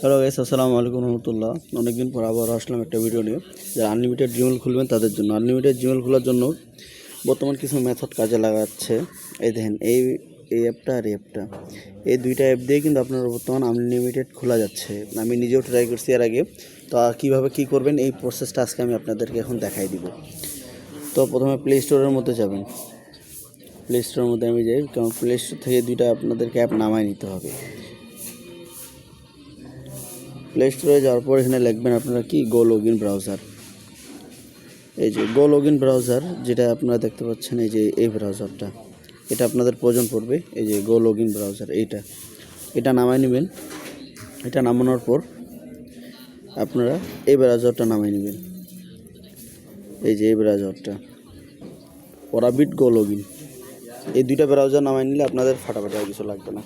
Hello guys আসসালামু আলাইকুম রহমতুল্লাহ। অনেকদিন পর আবার আসলাম একটা ভিডিও নিয়ে। যারা আনলিমিটেড জিমেল খুলবেন তাদের জন্য। আনলিমিটেড জিমেল খোলার জন্য বর্তমান কিছু মেথড কাজে লাগাচ্ছে। এই দেখেন, এই এই অ্যাপটা আর এই অ্যাপটা এই দুইটা অ্যাপ দিয়ে কিন্তু আপনার বর্তমান আনলিমিটেড খোলা যাচ্ছে। আমি নিজেও ট্রাই করছি এর আগে। তো কীভাবে কী করবেন, এই প্রসেসটা আজকে আমি আপনাদেরকে এখন দেখাই দিব। তো প্রথমে প্লে স্টোরের মধ্যে যাবেন। প্লে স্টোরের মধ্যে আমি যাই, কারণ প্লে স্টোর থেকে দুইটা আপনাদেরকে অ্যাপ নামায় নিতে হবে। প্লে স্টোরে যাওয়ার পর এখানে লিখবেন আপনারা কি গো লগ ব্রাউজার এই যে গো লগ ব্রাউজার যেটা আপনারা দেখতে পাচ্ছেন এই যে এই ব্রাউজারটা এটা আপনাদের প্রয়োজন পড়বে, এই যে গো লগ ব্রাউজার এইটা। এটা নামায় নেবেন। এটা নামানোর পর আপনারা এই ব্রাউজারটা নামাই নেবেন। এই যে এই ব্রাউজারটা ওরাবিট গো লগ এই দুইটা ব্রাউজার নামাই নিলে আপনাদের ফাটাফাটি কিছু লাগবে না।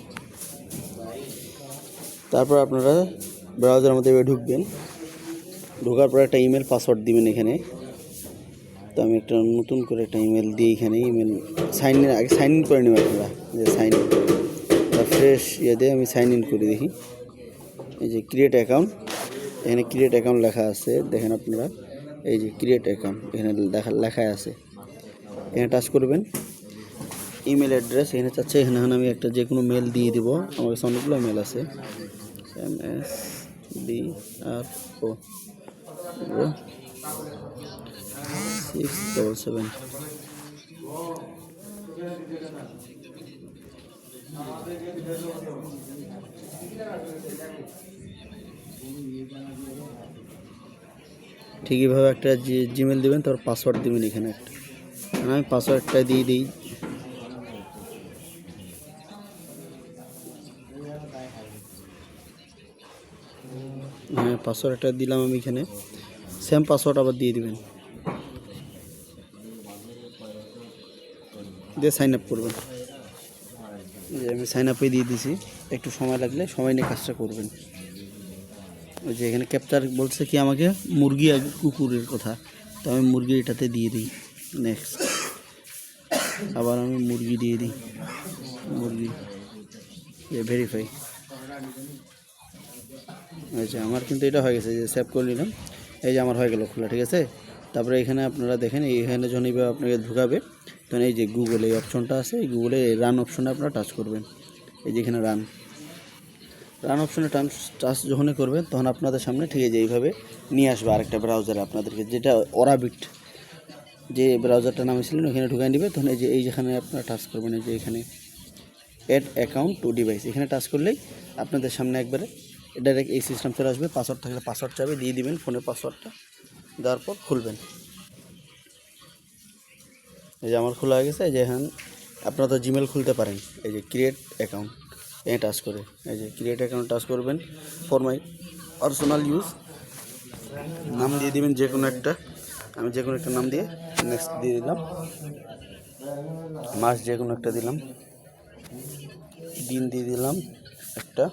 তারপর আপনারা ব্রাউজারের মধ্যে এবার ঢুকবেন। ঢোকার পর একটা ইমেল পাসওয়ার্ড দিবেন এখানে। তো আমি একটা নতুন করে একটা ইমেল দিই এখানে। ইমেল সাইন ইন আগে সাইন ইন করে নেবেন আপনারা। যে সাইন ইন ফ্রেশ ইয়ে দিয়ে আমি সাইন ইন করে দেখি। এই যে ক্রিয়েট অ্যাকাউন্ট এখানে ক্রিয়েট অ্যাকাউন্ট লেখা আছে। দেখেন আপনারা। এই যে ক্রিয়েট অ্যাকাউন্ট এখানে দেখা লেখা আছে। এখানে টাচ করবেন। ইমেল অ্যাড্রেস এখানে চাচ্ছে। এখানে আমি একটা যে কোনো মেল দিয়ে দিব। আমার কাছে অনেকগুলো মেল আছে। M S D R O. Six, double seven. ঠিক এইভাবে একটা জিমেল দিবেন, তারপর পাসওয়ার্ড দিবেন এখানে একটা। আমি পাসওয়ার্ডটা দিয়ে দিই। পাসওয়ার্ডটা দিলাম আমি এখানে। সেম পাসওয়ার্ড আবার দিয়ে দিবেন। দিয়ে সাইন আপ করবেন। যে আমি সাইন আপে দিয়ে দিছি। একটু সময় লাগলে সময় নিয়ে কাজটা করবেন। ওই যে এখানে ক্যাপচার বলছে কি আমাকে? মুরগি আর কুকুরের কথা। তো আমি মুরগি এটাতে দিয়ে দিই। নেক্সট আবার আমি মুরগি দিয়ে দিই। মুরগি। ভেরিফাই আচ্ছা আমার কিন্তু এটা হয়ে গেছে যে সেভ করে নিলাম। এই যে আমার হয়ে গেল খোলা, ঠিক আছে? তারপরে এখানে আপনারা দেখেন, এইখানে যখন এইভাবে আপনাকে ঢুকাবে, তখন এই যে গুগল এই অপশনটা আছে, এই গুগলে রান অপশনে আপনারা টাচ করবেন। এই যে এখানে রান রান অপশনে টাচ টাচ যখনই করবেন, তখন আপনাদের সামনে ঠিক আছে এইভাবে নিয়ে আসবে আরেকটা ব্রাউজারে আপনাদেরকে, যেটা অরাবিট যে ব্রাউজারটা নামেছিলেন ওখানে ঢুকাই নেবে তখন এই যে, এই যেখানে আপনারা টাচ করবেন, এই যে এখানে অ্যাড অ্যাকাউন্ট টু ডিভাইস এখানে টাচ করলেই আপনাদের সামনে একবারে ডাইরেক্ট এই সিস্টেম চলে আসবে পাসওয়ার্ড থাকলে পাসওয়ার্ড চাবে দিয়ে দিবেন ফোনের পাসওয়ার্ডটা দেওয়ার পর খুলবেন। এই যে আমার খোলা হয়ে গেছে যে এখন আপনারা তো জিমেল খুলতে পারেন, এই যে ক্রিয়েট অ্যাকাউন্ট এ টাচ করে, এই যে ক্রিয়েট অ্যাকাউন্ট টাচ করবেন ফর মাই পার্সোনাল ইউজ নাম দিয়ে দিবেন যে কোনো একটা, আমি যে কোনো একটা নাম দিয়ে নেক্সট দিয়ে দিলাম, মাস যে কোনো একটা দিলাম, দিন দিয়ে দিলাম একটা।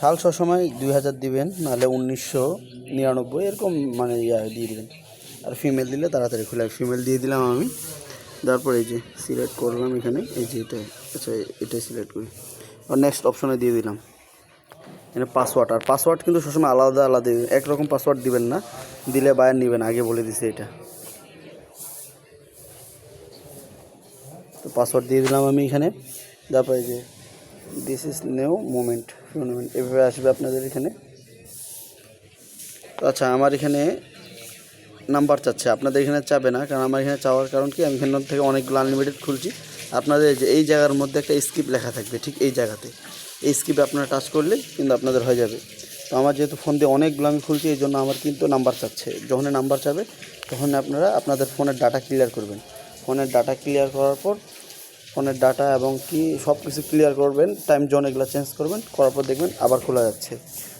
সাল সবসময় দুই হাজার দিবেন, নাহলে উনিশশো নিরানব্বই, এরকম মানে ইয়া দিয়ে দিবেন। আর ফিমেল দিলে তাড়াতাড়ি খুলে ফিমেল দিয়ে দিলাম আমি। তারপর এই যে সিলেক্ট করলাম এখানে, এই যে এটা আচ্ছা এটাই সিলেক্ট করি। আর নেক্সট অপশনে দিয়ে দিলাম। এখানে পাসওয়ার্ড আর পাসওয়ার্ড কিন্তু সবসময় আলাদা আলাদা, একরকম পাসওয়ার্ড দিবেন না। দিলে বায়ার নেবেন আগে বলে দিছে এটা। তো পাসওয়ার্ড দিয়ে দিলাম আমি এখানে। তারপরে যে this is new moment movement এভাবে আসবে আপনাদের এখানে। আচ্ছা আমার এখানে নাম্বার চাচ্ছে। আপনাদের এখানে চাবে না, কারণ আমার এখানে চাওয়ার কারণ কি? আমি এখান থেকে অনেকগুলো আনলিমিটেড খুলছি। আপনাদের যে, এই জায়গার মধ্যে একটা স্কিপ লেখা থাকবে, ঠিক এই জায়গাতে। এই স্কিপে আপনারা টাচ করলে কিন্তু আপনাদের হয়ে যাবে। তো আমার যেহেতু ফোন দিয়ে অনেকগুলো আমি খুলছি, এই জন্য আমার কিন্তু নাম্বার চাচ্ছে। যখন নাম্বার চাবে তখন আপনারা আপনাদের ফোনের ডাটা ক্লিয়ার করবেন। ফোনের ডাটা ক্লিয়ার করার পর ফোনের ডাটা এবং কি সব কিছু ক্লিয়ার করবেন টাইম জোন এগুলো চেঞ্জ করবেন, করার পর দেখবেন আবার খোলা যাচ্ছে।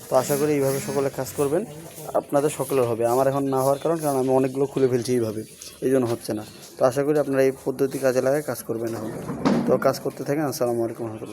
তো আশা করি এইভাবে সকলে কাজ করবেন, আপনাদের সকলের হবে। আমার এখন না হওয়ার কারণ কারণ আমি অনেকগুলো খুলে ফেলছি এইভাবে এই জন্য হচ্ছে না। তো আশা করি আপনারা এই পদ্ধতি কাজে লাগায় কাজ করবেন এখন। তো কাজ করতে থাকেন, আসসালামু আলাইকুম